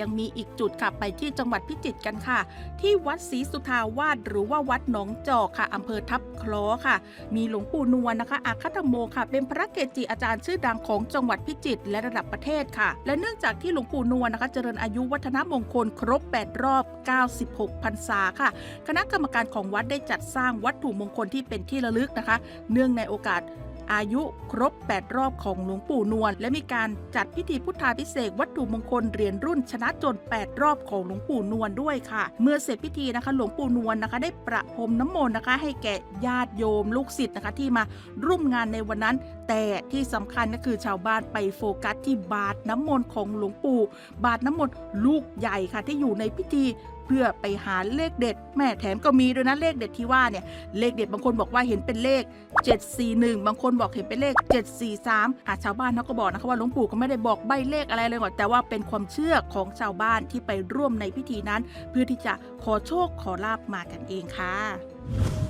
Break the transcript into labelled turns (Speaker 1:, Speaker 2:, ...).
Speaker 1: ยังมีอีกจุดค่ะไปที่จังหวัดพิจิตรกันค่ะ ที่วัดศรีสุทาวาสหรือว่าวัดหนองจอกค่ะอำเภอทับคล้อค่ะ มีหลวงปู่นวลนะคะอาคัตโมค่ะ เป็นพระเกจิอาจารย์ชื่อดังของจังหวัดพิจิตรและระดับประเทศค่ะ และเนื่องจากที่หลวงปู่นวลนะคะ เจริญอายุวัฒนมงคลครบ 8 รอบ 96พรรษาค่ะ คณะกรรมการของวัดได้จัดสร้างวัตถุมงคลที่เป็นที่ระลึกนะคะ เนื่องในโอกาส อายุครบ 8 รอบของหลวงปู่นวลและมีการจัดพิธีพุทธาพิเศษวัตถุมงคลเหรียญรุ่นชนะจน 8 รอบของหลวงปู่นวลด้วยค่ะ เมื่อเสร็จพิธีนะคะ หลวงปู่นวลนะคะ ได้ประพรมน้ำมนต์นะคะ ให้แก่ญาติโยมลูกศิษย์นะคะที่มาร่วมงานในวันนั้น แต่ที่สำคัญก็คือชาวบ้านไปโฟกัสที่บาทน้ำมนต์ของหลวงปู่ บาทน้ำมนต์ลูกใหญ่ค่ะที่อยู่ในพิธี เพื่อไปหาเลขเด็ดแม่แถมก็มีด้วยนะเลขเด็ดที่ว่าเนี่ยเลขเด็ดบางคนบอกว่าเห็นเป็นเลข 741 บางคนบอกเห็นเป็นเลข 743อาชาวบ้านเขาก็บอกนะคะว่าหลวงปู่ก็ไม่ได้บอกใบเลขอะไรเลยหรอกแต่ว่าเป็นความเชื่อของชาวบ้านที่ไปร่วมในพิธีนั้น เพื่อที่จะขอโชคขอลาบมากันเองค่ะ